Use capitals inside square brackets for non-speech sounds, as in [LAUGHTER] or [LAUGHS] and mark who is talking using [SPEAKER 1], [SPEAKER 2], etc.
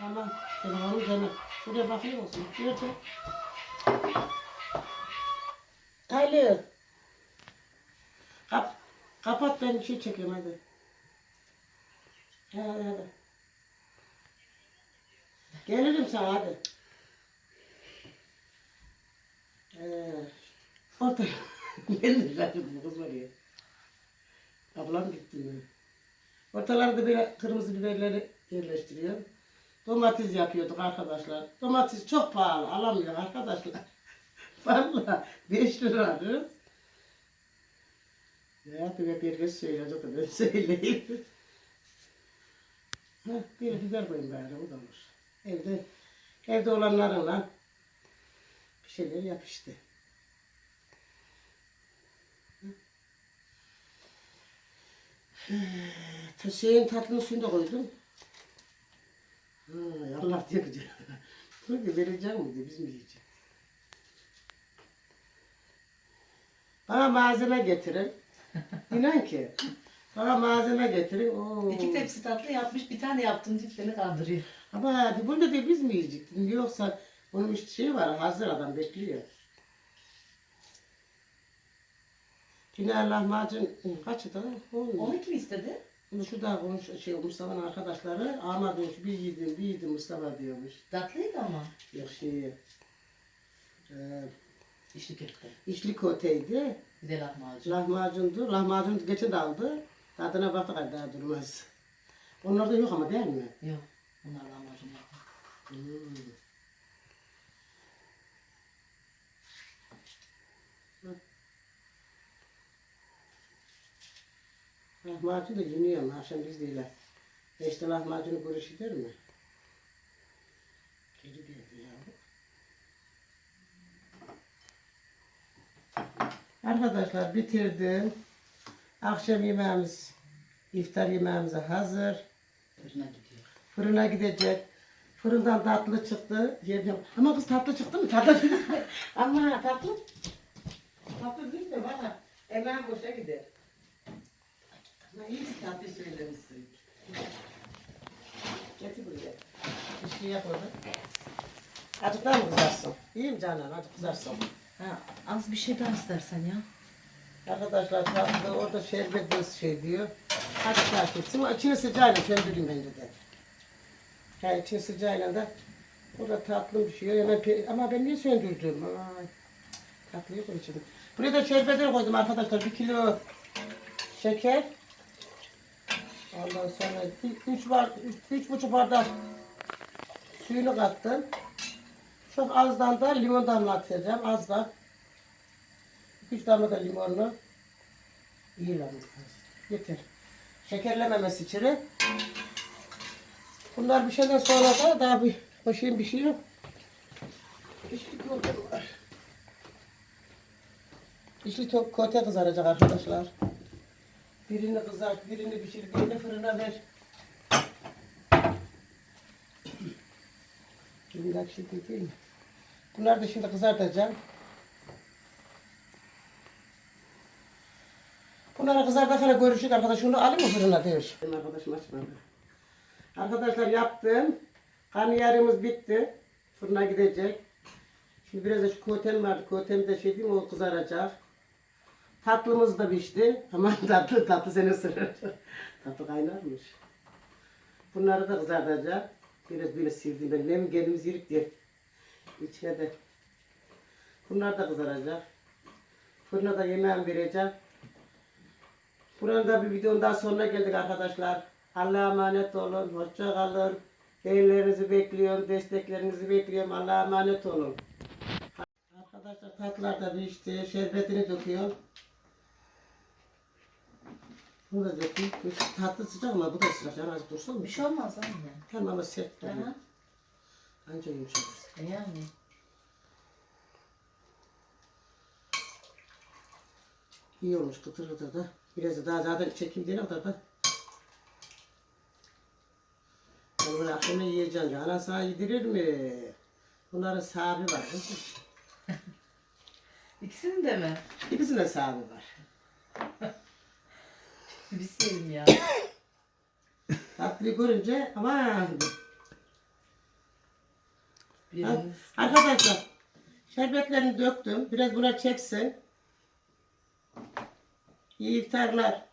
[SPEAKER 1] Tamam. Telefonum canım. Şuraya bakayım olsun. Nerede? Alo. Kap kapat ben bir şey çekiyorum hadi. Hadi hadi. Gelirim sana hadi. Ee, orta. [LAUGHS] ben de şaşırdım kız var ya. Ablam gitti mi? Ortalarda böyle kırmızı biberleri yerleştiriyor. Domates yapıyorduk arkadaşlar. Domates çok pahalı. Alamıyor arkadaşlar. [LAUGHS] Valla 5 lira kız. Ya bir bir kez söyleyecek ben söyleyeyim. Ha, bir biber koyayım bari o da olur. Evde, evde olanlarınla bir şeyler yap işte. Şeyin suyunu da koydum. Ha, Allah. Diyor ki vereceğim mi diyor, biz mi yiyeceğiz? Bana malzeme getirin. [LAUGHS] İnan ki. Bana malzeme getirin. Oo.
[SPEAKER 2] İki tepsi tatlı yapmış, bir tane yaptım deyip beni kandırıyor.
[SPEAKER 1] Ama hadi bunu da biz mi yiyecektik? Yoksa bunun işte şeyi var, hazır adam bekliyor. Yine lahmacun kaçı da? On.
[SPEAKER 2] Onu kim istedi?
[SPEAKER 1] Bunu şurada konuş, şey Mustafa'nın arkadaşları ama demiş bir yedim bir yedim Mustafa diyormuş.
[SPEAKER 2] Tatlıydı ama.
[SPEAKER 1] Yok şey e,
[SPEAKER 2] İşli köfte.
[SPEAKER 1] içli köteydi.
[SPEAKER 2] Bir de lahmacun.
[SPEAKER 1] Lahmacundu. Lahmacun geçen de aldı. Tadına baktık hadi daha durmaz. Onlarda yok ama değil mi?
[SPEAKER 2] Yok. Bunlar lahmacun yapma.
[SPEAKER 1] Hmm. Lahmacun da yeniyor akşam biz değil. İşte lahmacunu görüş eder mi? Geri geldi ya. Arkadaşlar bitirdim. Akşam yemeğimiz, iftar yemeğimiz hazır.
[SPEAKER 2] Fırına gidiyor.
[SPEAKER 1] Fırına gidecek. Fırından tatlı çıktı. Yedim. Ama kız tatlı çıktı mı? Tatlı [LAUGHS] Ama tatlı. Tatlı değil de valla. Emeğim boşa gider. İyi ki tatlı söylemişsin. Getir buraya. Bir şey yap orada. Azıcık daha mı kızarsın? İyi mi Canan? Azıcık kızarsın.
[SPEAKER 2] Ha, az bir şey daha istersen ya.
[SPEAKER 1] Arkadaşlar tatlı orada şerbetli şey diyor. Hadi takipsin. İçine sıcağıyla söndüreyim bence de. Yani içine sıcağıyla da burada tatlı bir şey. Hemen ama ben niye söndürdüm? Ay, tatlıyı koydum. Buraya da şerbetleri koydum arkadaşlar. Bir kilo şeker. Ondan sonra üç, bar, üç, üç buçuk bardak suyunu kattım. Çok azdan da limon damlatacağım. Az da. Üç damla da limonlu. İyi lan. Yeter. Şekerlememesi içeri. Bunlar bir şeyden sonra da daha bir başlayayım bir şey yok. İçli köfte var. Kızaracak arkadaşlar. Birini kızart, birini pişir, birini fırına ver. Şimdi şey değil mi? Bunları da şimdi kızartacağım. Bunları kızartırken görüşürüz arkadaş. Şunu alayım mı fırına diyor. Benim arkadaşım açmadı. Arkadaşlar yaptım. Karnıyarımız bitti. Fırına gidecek. Şimdi biraz da şu kotem vardı. Kotem de şey diyeyim o kızaracak. Tatlımız da pişti. Aman [LAUGHS] tatlı tatlı seni ısırır. tatlı kaynarmış. Bunları da kızartacak. Biraz böyle sildim ben. Benim kendimiz yirik diye. İçine de. Bunlar da kızaracak. Fırına da yemeğimi vereceğim. Buranın da bir videonun daha sonuna geldik arkadaşlar. Allah'a emanet olun. Hoşça kalın. Beğenilerinizi bekliyorum. Desteklerinizi bekliyorum. Allah'a emanet olun. Arkadaşlar tatlılar da pişti. Şerbetini döküyor. Bunu da dökeyim. Bu Tatlı sıcak ama bu da sıcak. Yani azıcık dursun mu?
[SPEAKER 2] Bir şey olmaz anne.
[SPEAKER 1] Tamam ama sert duruyor.
[SPEAKER 2] Aha.
[SPEAKER 1] Anca yumuşak.
[SPEAKER 2] E yani.
[SPEAKER 1] İyi olmuş kıtır kıtır da. Biraz da daha zaten çekim değil kadar da. Ben bunu akşama yiyeceğim. ya. Anan sana yedirir mi? Bunların sahibi var. [LAUGHS]
[SPEAKER 2] İkisinin de mi?
[SPEAKER 1] İkisinin de sahibi var. [LAUGHS]
[SPEAKER 2] Bismillah ya. [COUGHS]
[SPEAKER 1] Tatlıyı görünce aman.
[SPEAKER 2] Birimiz.
[SPEAKER 1] Ha, arkadaşlar şerbetlerini döktüm. Biraz buna çeksin. İyi iftarlar.